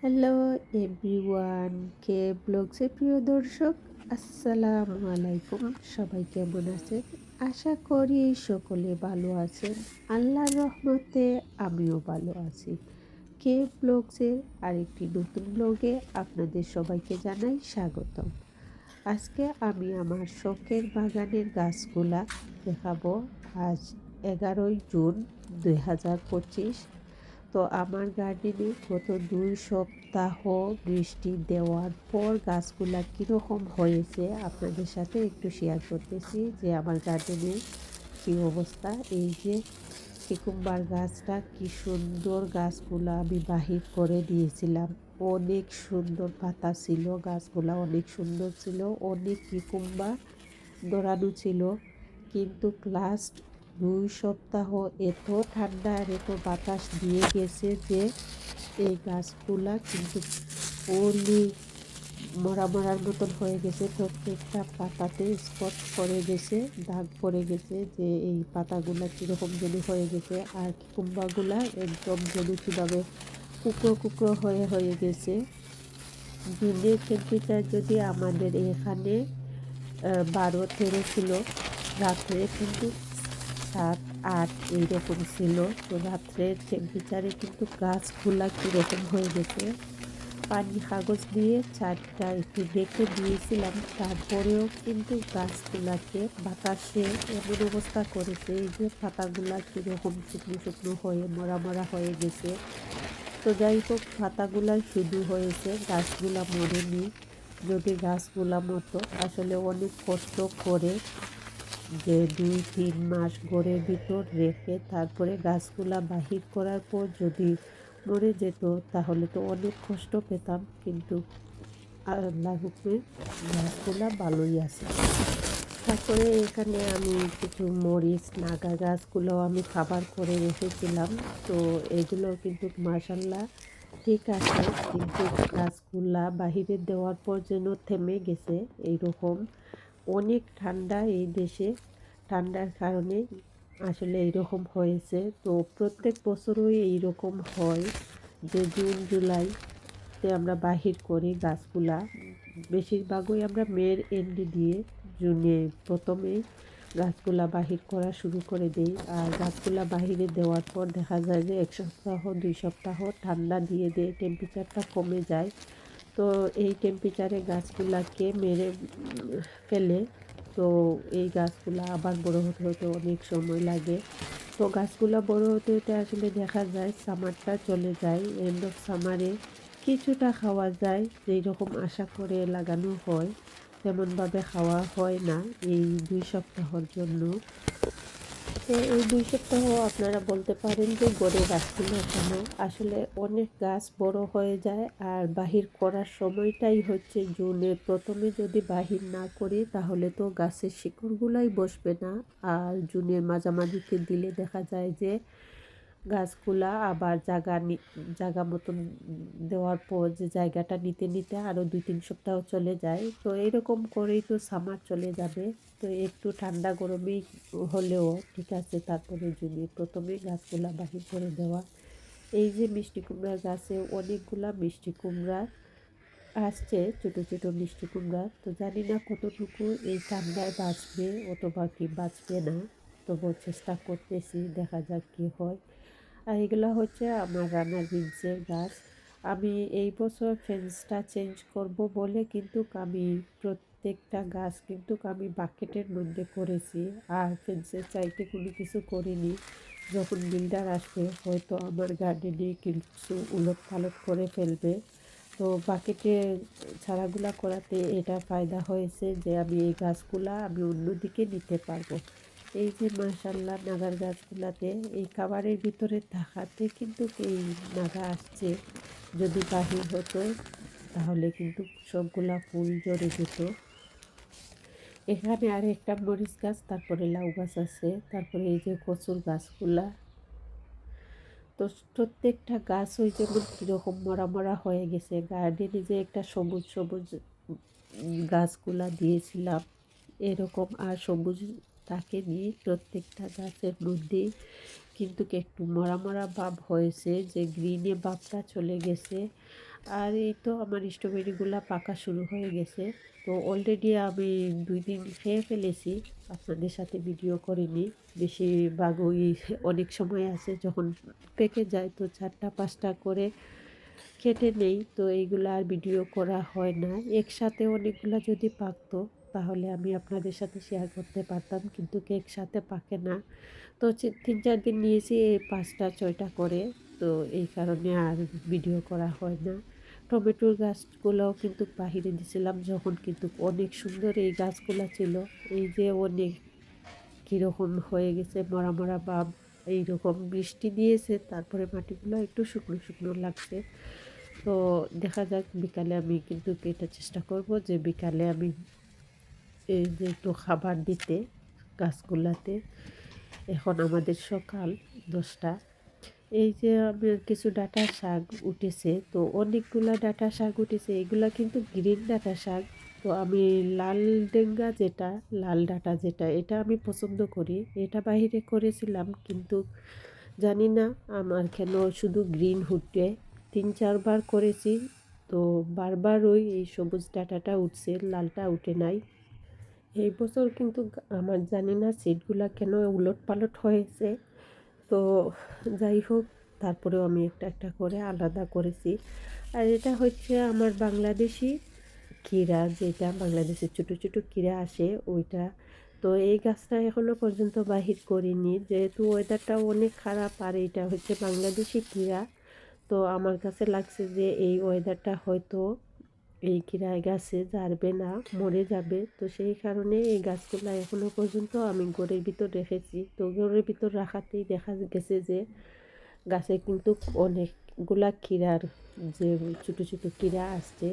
Hello everyone কে ব্লগসের প্রিয় দর্শক, আসসালামু আলাইকুম। সবাই কেমন আছেন? আশা করি সকলে ভালো আছেন। আল্লাহর রহমতে আমিও ভালো আছি। কে ব্লগসের আরেকটি নতুন ব্লগে আপনাদের সবাইকে জানাই স্বাগতম। আজকে আমি আমার শখের বাগানের গাছগুলা দেখাবো। আজ এগারোই জুন দুই হাজার পঁচিশ। আমার গার্ডেনে গত দুই সপ্তাহ বৃষ্টি দেওয়ার পর গাছগুলা কীরকম হয়েছে আপনাদের সাথে একটু শেয়ার করতেছি যে আমার গার্ডেনে কী অবস্থা। এই যে কিকুম্বার গাছটা কি সুন্দর গাছগুলা আমি বাহির করে দিয়েছিলাম। অনেক সুন্দর পাতা ছিল, গাছগুলা অনেক সুন্দর ছিল, অনেক কিকুম্বা দৌড়ানো ছিল। কিন্তু লাস্ট দুই সপ্তাহ এত ঠান্ডা, আর এত বাতাস দিয়ে গেছে যে এই গাছগুলা কিন্তু ওলি মরা মরার মতন হয়ে গেছে। প্রত্যেকটা পাতাতে স্পট পড়ে গেছে, দাগ পড়ে গেছে যে এই পাতাগুলা কীরকম যেন হয়ে গেছে। আর কুম্বাগুলা একদম যেন কীভাবে কুকরো কুকরো হয়ে হয়ে গেছে। দিনের টেম্পারেচার যদি আমাদের এখানে বারো তেরো ছিল রাত্রে কিন্তু সাত, আট এইরকম ছিল। তো রাত্রের টেম্পারেচারে কিন্তু গাছগুলা কীরকম হয়ে গেছে। পানি কাগজ দিয়ে চারটা একটু ডেকে দিয়েছিলাম। তারপরেও কিন্তু গাছগুলাকে বাতাসে এমন অবস্থা করেছে এই যে পাতাগুলা কীরকম শুকনো শুকনো হয়ে, মরা মরা হয়ে গেছে। তো যাই হোক পাতাগুলা শুধু হয়েছে, গাছগুলা মরেনি। যদি গাছগুলা মতো আসলে অনেক কষ্ট করে যে দুই, তিন মাস ঘরের ভিতর রেখে তারপরে গাছগুলা বাহির করার পর যদি মরে যেত, তাহলে তো অনেক কষ্ট পেতাম। কিন্তু আল্লাহ হুকমে গাছগুলা ভালোই আছে। তারপরে এখানে আমি কিছু মরিচ, নাগা গাছগুলো আমি খাবার করে রেখেছিলাম। তো এগুলো কিন্তু মাসাল্লাহ ঠিক আছে, কিন্তু গাছগুলা বাহিরে দেওয়ার পর যেন থেমে গেছে, এইরকম। অনেক ঠান্ডা এই দেশে। ঠান্ডার কারণে আসলে এইরকম হয়েছে। তো প্রত্যেক বছরই এইরকম হয় যে জুন জুলাইতে আমরা বাহির করি গাছগুলা। বেশিরভাগই আমরা মেয়ের এন্ডি দিয়ে জুনে প্রথমে গাছগুলা বাহির করা শুরু করে দিই। আর গাছগুলা বাহিরে দেওয়ার পর দেখা যায় যে এক সপ্তাহ, দুই সপ্তাহ ঠান্ডা দিয়ে দিয়ে টেম্পারেচারটা কমে যায়। তো এই টেম্পারেচারে গাছগুলাকে মেরে ফেলে। তো এই গাছগুলো আবার বড় হতে হতে অনেক সময় লাগে। তো গাছগুলো বড় হতে হতে আসলে দেখা যায় সামারটা চলে যায় এন্ড অফ সামারে কিছুটা খাওয়া যায় যেই রকম আশা করে লাগানো হয়, তেমনভাবে খাওয়া হয় না এই দুই সপ্তাহর জন্য। এই দুই সপ্তাহ আপনারা বলতে পারেন যে গড়ে রাখছিল কেন? আসলে অনেক গাছ বড় হয়ে যায় আর বাহির করার সময়টাই হচ্ছে জুনে প্রথমে যদি বাহির না করি তাহলে তো গাছের শিকড়গুলাই বসবে না। আর জুনের মাঝামাঝিতে দিলে দেখা যায় যে গাছগুলা আবার জায়গা জায়গা মতন দেওয়ার পর যে জায়গাটা নিতে নিতে আরও দুই তিন সপ্তাহ চলে যায়। তো এরকম করেই তো সামার চলে যাবে। তো একটু ঠান্ডা গরমেই হলেও ঠিক আছে, তারপরে যদি প্রথমে গাছগুলা বাহির করে দেওয়া। এই যে মিষ্টি কুমড়া গাছে অনেকগুলা মিষ্টি কুমড়া আসছে, ছোটো ছোটো মিষ্টি কুমড়া। তো জানি না কতটুকু এই ঠান্ডায় বাঁচবে অথবা কি বাঁচবে না। তবু চেষ্টা করতেছি, দেখা যাক কী হয়। আর এগুলো হচ্ছে আমার রান্নার বিনসের গাছ আমি এই বছর ফেন্সটা চেঞ্জ করব বলে কিন্তু আমি প্রত্যেকটা গাছ কিন্তু আমি বাকেটের মধ্যে করেছি। আর ফেন্সের চাইতে কোনো কিছু করিনি। যখন বিল্ডার আসবে, হয়তো আমার গার্ডেনে কিছু উলট পালট করে ফেলবে। তো বাকেটে ছাড়াগুলা করাতে এটা ফায়দা হয়েছে যে আমি এই গাছগুলা আমি অন্যদিকে নিতে পারব। এই যে মাসাল্লাহ নাগার গাছগুলাতে, এই খাবারের ভিতরে থাকাতে কিন্তু এই নাগা আসছে। যদি বাহির হতো, তাহলে কিন্তু সবগুলা ফুল জড়ে যেত। এখানে আর একটা মরিচ গাছ, তারপরে লাউ গাছ আছে, তারপরে এই যে কচুর গাছগুলা। তো প্রত্যেকটা গাছ ওই যেমন কীরকম মরা মরা হয়ে গেছে। গার্ডেনে যে একটা সবুজ সবুজ গাছগুলা দিয়েছিলাম, এরকম আর সবুজ তাকে নিয়ে প্রত্যেকটা গাছের মধ্যে কিন্তু একটু মরা মরা ভাব হয়েছে যে গ্রিনে ভাবটা চলে গেছে। আর এই তো আমার স্ট্রবেরিগুলা পাকা শুরু হয়ে গেছে। তো অলরেডি আমি দুই দিন খেয়ে ফেলেছি, আপনাদের সাথে ভিডিও করিনি। বেশিরভাগ ওই অনেক সময় আছে যখন পেকে যায় তো চারটা পাঁচটা করে কেটে নেই। তো এইগুলো আর ভিডিও করা হয় না। একসাথে অনেকগুলো যদি পাকতো তাহলে আমি আপনাদের সাথে শেয়ার করতে পারতাম, কিন্তু কেক সাথে পাকে না। তো তিন চার দিন নিয়েছি এই পাঁচটা, ছয়টা করে। তো এই কারণে আর ভিডিও করা হয় না। টমেটোর গাছগুলোও কিন্তু বাহিরে দিয়েছিলাম যখন, কিন্তু অনেক সুন্দর এই গাছগুলো ছিল। এই যে অনেক কীরকম হয়ে গেছে, মরা মরা বাব এইরকম বৃষ্টি দিয়েছে, তারপরে মাটিগুলো একটু শুকনো শুকনো লাগছে। তো দেখা যাক, বিকালে আমি কিন্তু এটা চেষ্টা করব যে বিকালে আমি এই যে একটু খাবার দিতে, গাছগুলাতে। এখন আমাদের সকাল দশটা। এই যে আমার কিছু ডাটা শাক উঠেছে, তো অনেকগুলা ডাটা শাক উঠেছে। এগুলা কিন্তু গ্রিন ডাটা শাক। তো আমি লাল ডেঙ্গা যেটা, লাল ডাটা যেটা, এটা আমি পছন্দ করি। এটা বাহিরে করেছিলাম, কিন্তু জানি না আমার কেন শুধু গ্রিন হুটে তিন চারবার করেছি, তো বারবার ওই এই সবুজ ডাটাটা উঠছে, লালটা উঠে নাই। এই বছর কিন্তু আমার জানি না সিটগুলা কেন উলট পালট হয়েছে। তো যাই হোক, তারপরেও আমি একটা একটা করে আলাদা করেছি। আর এটা হচ্ছে আমার বাংলাদেশি কীরা যেটা বাংলাদেশের ছোটো ছোটো কীরা আসে, ওইটা। তো এই গাছটা এখনও পর্যন্ত বাহির করিনি, যেহেতু ওয়েদারটা অনেক খারাপ, আর এটা হচ্ছে বাংলাদেশি কীরা তো আমার কাছে লাগছে যে এই ওয়েদারটা হয়তো এই কিরায় গাছে জারবে না, মরে যাবে। তো সেই কারণে এই গাছগুলো এখনও পর্যন্ত আমি ঘরের ভিতর রেখেছি। তো ঘরের ভিতর রাখাতেই দেখা গেছে যে গাছে কিন্তু অনেকগুলা কিরার যে ছোটো ছোটো কিরা আসছে।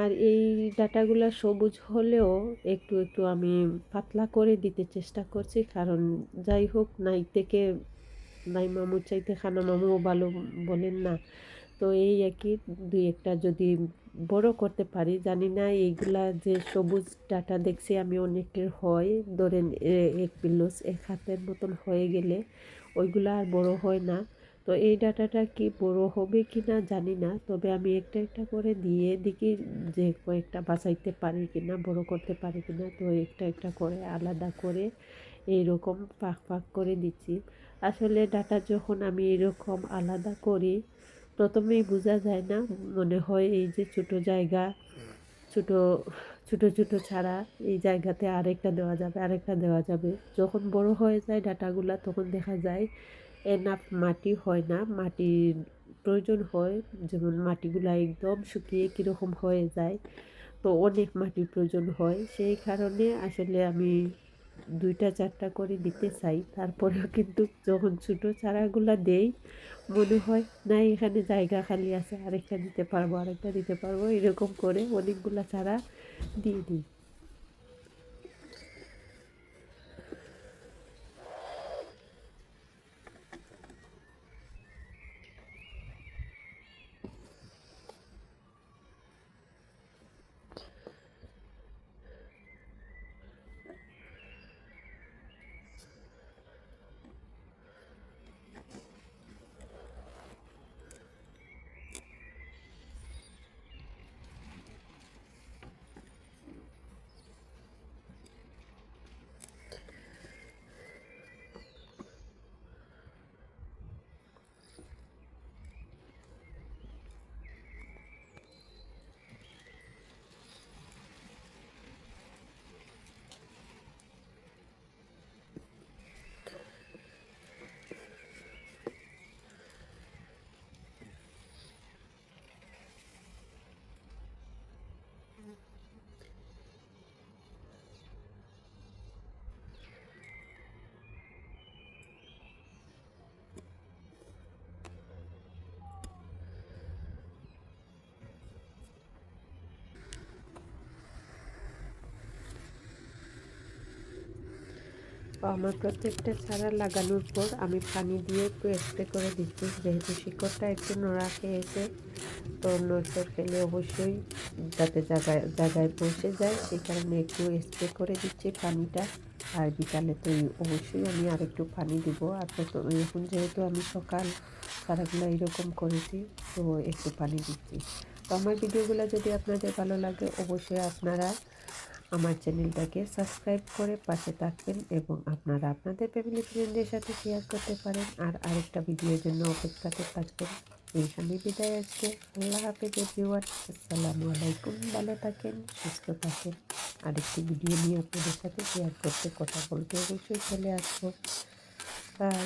আর এই ডাটাগুলো সবুজ হলেও একটু একটু আমি পাতলা করে দিতে চেষ্টা করছি। কারণ যাই হোক নাই থেকে নাই মামুর চাইতে খানা মামুও ভালো বলেন না তো এই একই দুই একটা যদি বড় করতে পারি, জানি না এইগুলা যে সবুজ ডাটা দেখছি আমি অনেকের হয়, ধরেন এক পিলোস এক হাতের মতন হয়ে গেলে ওইগুলা আর বড় হয় না। তো এই ডাটাটা কি বড় হবে কি না জানি না, তবে আমি একটা একটা করে দিয়ে দেখি যে কয়েকটা বাঁচাইতে পারি কি না বড় করতে পারি কি না তো একটা একটা করে আলাদা করে এইরকম পাক পাক করে দিচ্ছি। আসলে ডাটা যখন আমি এরকম আলাদা করি প্রথমেই বোঝা যায় না, মনে হয় এই যে ছোট জায়গা, ছোট ছোট ছোট ছাড়া এই জায়গাতে আরেকটা দেওয়া যাবে, আরেকটা দেওয়া যাবে। যখন বড় হয়ে যায় ডাটাগুলা, তখন দেখা যায় এনাফ মাটি হয় না। মাটির প্রয়োজন হয়, যেমন মাটিগুলো একদম শুকিয়ে কীরকম হয়ে যায়, তো অনেক মাটির প্রয়োজন হয়। সেই কারণে আসলে আমি দুইটা চারটা করে দিতে চাই। তারপরেও কিন্তু যখন ছোটো চারাগুলো দেই, মনে হয়, না, এখানে জায়গা খালি আছে, আরেকটা দিতে পারব, আরেকটা দিতে পারব। এরকম করে অনেকগুলো চারা দিয়ে দিই। আমার প্রত্যেকটা চারা লাগানোর পর আমি পানি দিয়ে একটু স্প্রে করে দিচ্ছি। যেহেতু শিকড়টা একটু নোড়া খেয়েছে, তো নজর খেলে অবশ্যই যাতে জায়গায় জায়গায় পৌঁছে যায়। সেই কারণে একটু স্প্রে করে দিচ্ছি পানিটা। আর বিকালে তো অবশ্যই আমি আর একটু পানি দিব। আর এখন যেহেতু আমি সকাল চারাগুলো এরকম করেছি, তো একটু পানি দিচ্ছি। তো আমার ভিডিওগুলো যদি আপনাদের ভালো লাগে, অবশ্যই আপনারা আমার চ্যানেলটাকে সাবস্ক্রাইব করে পাশে থাকবেন এবং আপনারা আপনাদের ফ্যামিলি ফ্রেন্ডদের সাথে শেয়ার করতে পারেন। আর আরেকটা ভিডিওর জন্য অপেক্ষাতে থাকবেন। এইখানে বিদায় আজকে আল্লাহ হাফেজ আসসালামু আলাইকুম। ভালো থাকেন, সুস্থ থাকেন। আরেকটি ভিডিও নিয়ে আপনাদের সাথে শেয়ার করতে কথা বলতে অবশ্যই চলে আসব। বাই